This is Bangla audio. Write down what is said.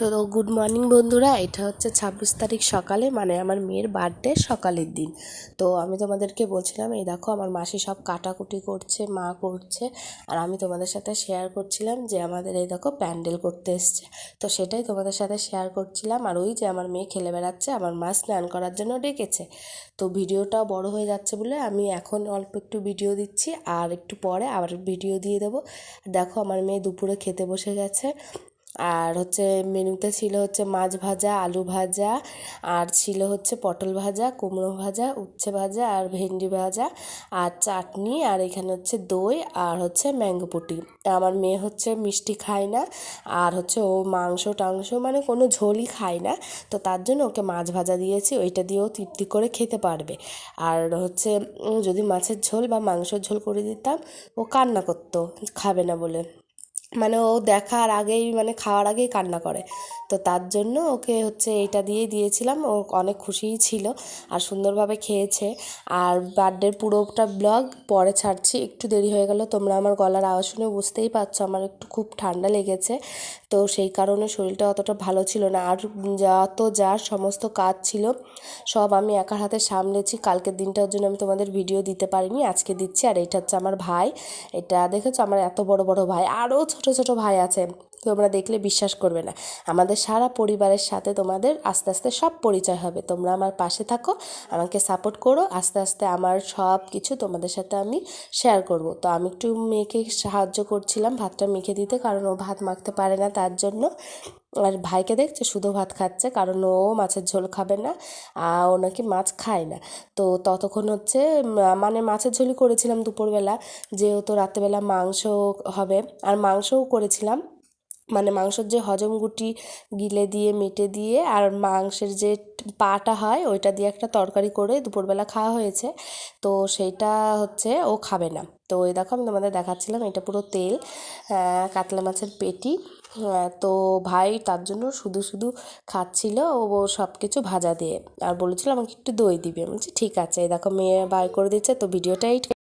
তো গুড মর্নিং বন্ধুরা, এটা হচ্ছে ছাব্বিশ তারিখ সকালে মানে আমার মেয়ের বার্থডে সকালের দিন। তো আমি তোমাদেরকে বলছিলাম, এই দেখো আমার মাসি সব কাটাকুটি করছে, মা করছে, আর আমি তোমাদের সাথে শেয়ার করছিলাম যে আমাদের এই দেখো প্যান্ডেল করতে এসছে। তো সেটাই তোমাদের সাথে শেয়ার করছিলাম, আর ওই যে আমার মেয়ে খেলে বেড়াচ্ছে, আমার মা স্নান করার জন্য ডেকেছে। তো ভিডিওটা বড় হয়ে যাচ্ছে বলে আমি এখন অল্প একটু ভিডিও দিচ্ছি, আর একটু পরে আবার ভিডিও দিয়ে দেবো। দেখো আমার মেয়ে দুপুরে খেতে বসে গেছে আর হচ্ছে মেনুতে ছিল হচ্ছে মাছ ভাজা, আলু ভাজা, আর ছিল হচ্ছে পটল ভাজা, কুমড়ো ভাজা, উচ্ছে ভাজা আর ভেন্ডি ভাজা আর চাটনি আর এখানে হচ্ছে দই আর হচ্ছে ম্যাঙ্গো পুটি। আমার মেয়ে হচ্ছে মিষ্টি খায় না আর হচ্ছে ও মাংস টাংস মানে কোনো ঝোলই খায় না। তো তার জন্য ওকে মাছ ভাজা দিয়েছি, ওইটা দিয়েও তৃপ্তি করে খেতে পারবে। আর হচ্ছে যদি মাছের ঝোল বা মাংসের ঝোল করে দিতাম, ও কান্না করতো, খাবে না বলে। মানে ও দেখার আগেই মানে খাওয়ার আগেই কান্না করে। তো তার জন্য ওকে হচ্ছে এটা দিয়েই দিয়েছিলাম। ও অনেক খুশিই ছিল আর সুন্দরভাবে খেয়েছে। আর বার্থডের পুরোটা ব্লগ পরে ছাড়ছি। একটু দেরি হয়ে গেল, তোমরা আমার গলার আওয়াজ শুনে বুঝতেই পারছ। আমার একটু খুব ঠান্ডা লেগেছে। তো সেই কারণে শরীরটা অতটা ভালো ছিল না। আর যত যার সমস্ত কাজ ছিল, সব আমি একার হাতে সামলেছি। কালকের দিনটার জন্য আমি তোমাদের ভিডিও দিতে পারিনি। আজকে দিচ্ছি। আর এটা হচ্ছে আমার ভাই। এটা দেখেছ? আমার এত বড় বড় ভাই। আরও ছোট ছোট ভাই আছে। তোমরা দেখলে বিশ্বাস করবে না। আমাদের সারা পরিবারের সাথে তোমাদের আস্তে আস্তে সব পরিচয় হবে। তোমরা আমার পাশে থাকো, আমাকে সাপোর্ট করো, আস্তে আস্তে আমার সব কিছু তোমাদের সাথে আমি শেয়ার করব। তো আমি একটু মেয়েকে সাহায্য করছিলাম ভাতটা মেখে দিতে, কারণ ও ভাত মাখতে পারে না তার জন্য। আর ভাইকে দেখছে শুধু ভাত খাচ্ছে, কারণ ও মাছের ঝোল খাবে না আর ও নাকি মাছ খায় না। তো ততক্ষণ হচ্ছে মানে মাছের ঝোলই করেছিলাম দুপুরবেলা, যেহেতু রাত্রেবেলা মাংস হবে। আর মাংসও করেছিলাম মানে মাংসর যে হজম গুটি গিলে দিয়ে, মেটে দিয়ে আর মাংসের যে পাটা হয় ওইটা দিয়ে একটা তরকারি করে দুপুরবেলা খাওয়া হয়েছে। তো সেইটা হচ্ছে ও খাবে না। তো ওই দেখো আমি তোমাদের দেখাচ্ছিলাম এটা পুরো তেল কাতলা মাছের পেটি। তো ভাই তার জন্য শুধু শুধু খাচ্ছিল ও সব কিছু ভাজা দিয়ে। আর বলেছিল আমাকে একটু দই দিবে। বলছি, ঠিক আছে। এই দেখো মেয়ে বাই করে দিচ্ছে। তো ভিডিওটা এই